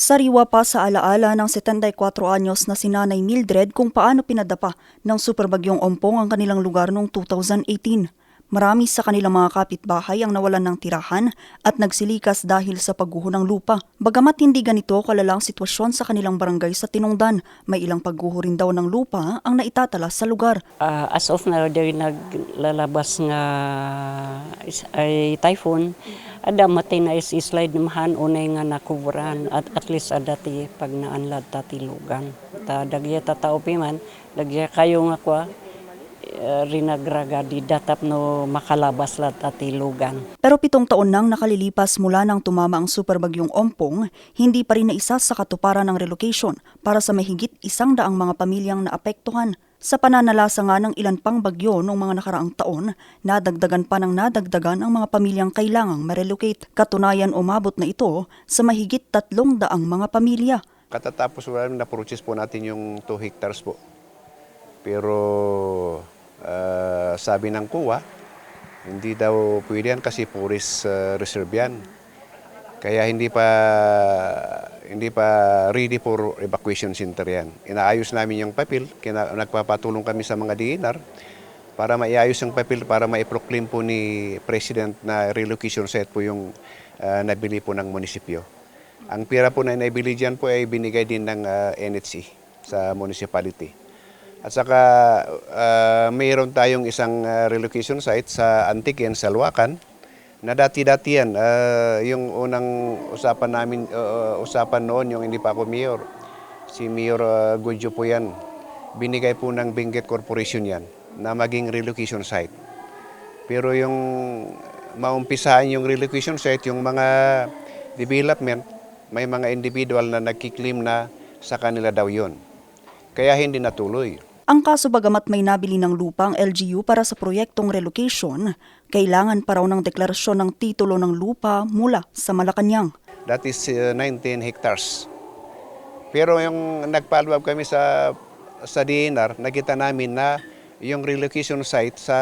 Sariwa pa sa alaala ng 74 anyos na si Mildred kung paano pinadapa ng superbagyong ompong ang kanilang lugar noong 2018. Marami sa kanilang mga kapitbahay ang nawalan ng tirahan at nagsilikas dahil sa pagguho ng lupa. Bagamat hindi ganito kalalang sitwasyon sa kanilang barangay sa Tinongdan, may ilang pagguho rin daw ng lupa ang naitatala sa lugar. Ah, as of now, dahil naglalabas nga ay typhoon, ada matay na is slide mahan unay nga nakuburan at at least ada ti pag naanlad ta tilugan. Ta dagya ta tao pi man, dagya kayo nga kwa rinagraga di datap no makalabas lat ta tilugan. Pero pitong taon nang nakalilipas mula nang tumama ang superbagyong Ompong, hindi pa rin naisa sa katuparan ng relocation para sa mahigit isang daang mga pamilyang naapektuhan. Sa pananalasa nga ng ilan pang bagyo noong mga nakaraang taon, nadagdagan pa ng nadagdagan ang mga pamilyang kailangang marelocate. Katunayan umabot na ito sa mahigit tatlong daang mga pamilya. Katatapos wala na-purchase po natin yung 2 hectares po. Pero ah, sabi ng kuwa, hindi daw pwede yan kasi puris ah, reserve yan. Kaya hindi pa hindi pa ready for evacuation center yan. Inaayos namin yung papel, kina, nagpapatulong kami sa mga DNR para maiayos yung papel para maiproclaim po ni President na relocation site po yung ah, nabili po ng munisipyo. Ang pira po na naibili dyan po ay binigay din ng ah, NHC sa municipality. At saka ah, mayroon tayong isang ah, relocation site sa Antiquen, sa Luacan, na dati-dati yan. Ah, yung unang usapan namin, ah, usapan noon, yung hindi pa ako mayor, si Mayor uh, Gudjo po yan. Binigay po ng Benguet Corporation yan na maging relocation site. Pero yung maumpisahan yung relocation site, yung mga development, may mga individual na nagkiklaim na sa kanila daw yon. Kaya hindi natuloy. Ang kaso bagamat may nabili ng lupa ang LGU para sa proyektong relocation, kailangan pa raw ng deklarasyon ng titulo ng lupa mula sa Malacanang. That is uh, 19 hectares. Pero yung nag-follow up kami sa sa DNR, nakita namin na yung relocation site sa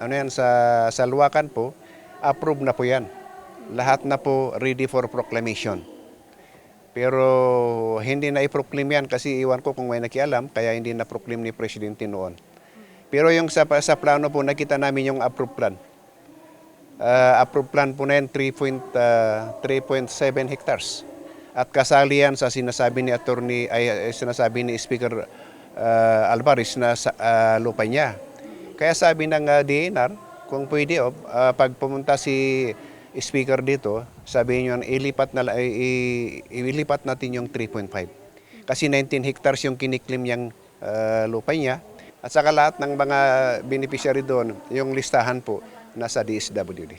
ano yan sa sa Luacan po, approved na po 'yan. Lahat na po ready for proclamation. Pero hindi na i-proclaim yan kasi iwan ko kung may nakialam kaya hindi na proclaim ni Presidente noon. Pero yung sa, sa plano po nakita namin yung approved plan. Uh, approved plan po na yan 3.7 hectares. At kasali yan sa sinasabi ni attorney ay sinasabi ni Speaker uh, Alvarez na sa, uh, lupa niya. Kaya sabi ng uh, DNR, kung pwede, oh, uh, pag pumunta si speaker dito, sabi niyo ilipat na ilipat natin yung 3.5. Kasi 19 hectares yung kiniklim niyang uh, lupa niya. At saka lahat ng mga beneficiary doon, yung listahan po nasa DSWD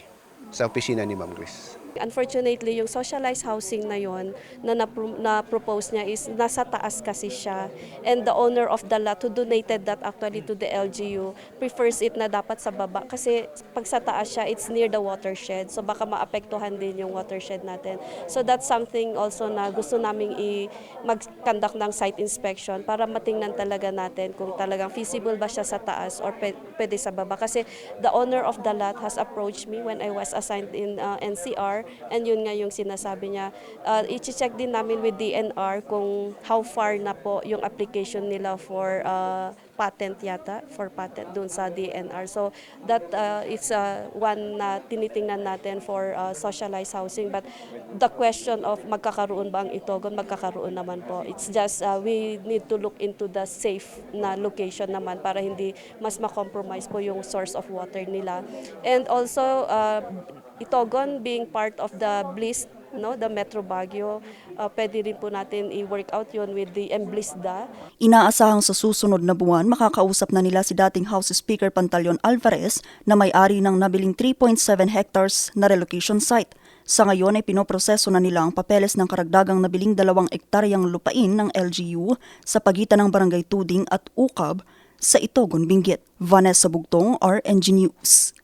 sa opisina ni Ma'am Grace. Unfortunately, yung socialized housing na yon na napro- na-propose niya is nasa taas kasi siya. And the owner of the lot who donated that actually to the LGU prefers it na dapat sa baba. Kasi pag sa taas siya, it's near the watershed. So baka maapektuhan din yung watershed natin. So that's something also na gusto naming i- mag-conduct ng site inspection para matingnan talaga natin kung talagang feasible ba siya sa taas or pwede sa baba. Kasi the owner of the lot has approached me when I was assigned in uh, NCR and yun nga yung sinasabi niya. Uh, i-check din namin with DNR kung how far na po yung application nila for uh, patent yata, for patent dun sa DNR. So that uh, is uh, one na tinitingnan natin for uh, socialized housing. But the question of magkakaroon ba ang Itogon, magkakaroon naman po. It's just uh, we need to look into the safe na location naman para hindi mas ma-compromise po yung source of water nila. And also, uh, Itogon being part of the BLIS, no, the Metro Baguio, uh, pwede rin po natin i-work out yun with the MBLISDA. Inaasahang sa susunod na buwan makakausap na nila si dating House Speaker Pantaleon Alvarez na may-ari ng nabiling 3.7 hectares na relocation site. Sa ngayon ay pinoproseso na nila ang papeles ng karagdagang nabiling dalawang ektaryang lupain ng LGU sa pagitan ng Barangay Tuding at Ukab sa Itogon, Benguet. Vanessa Bugtong, RNG News.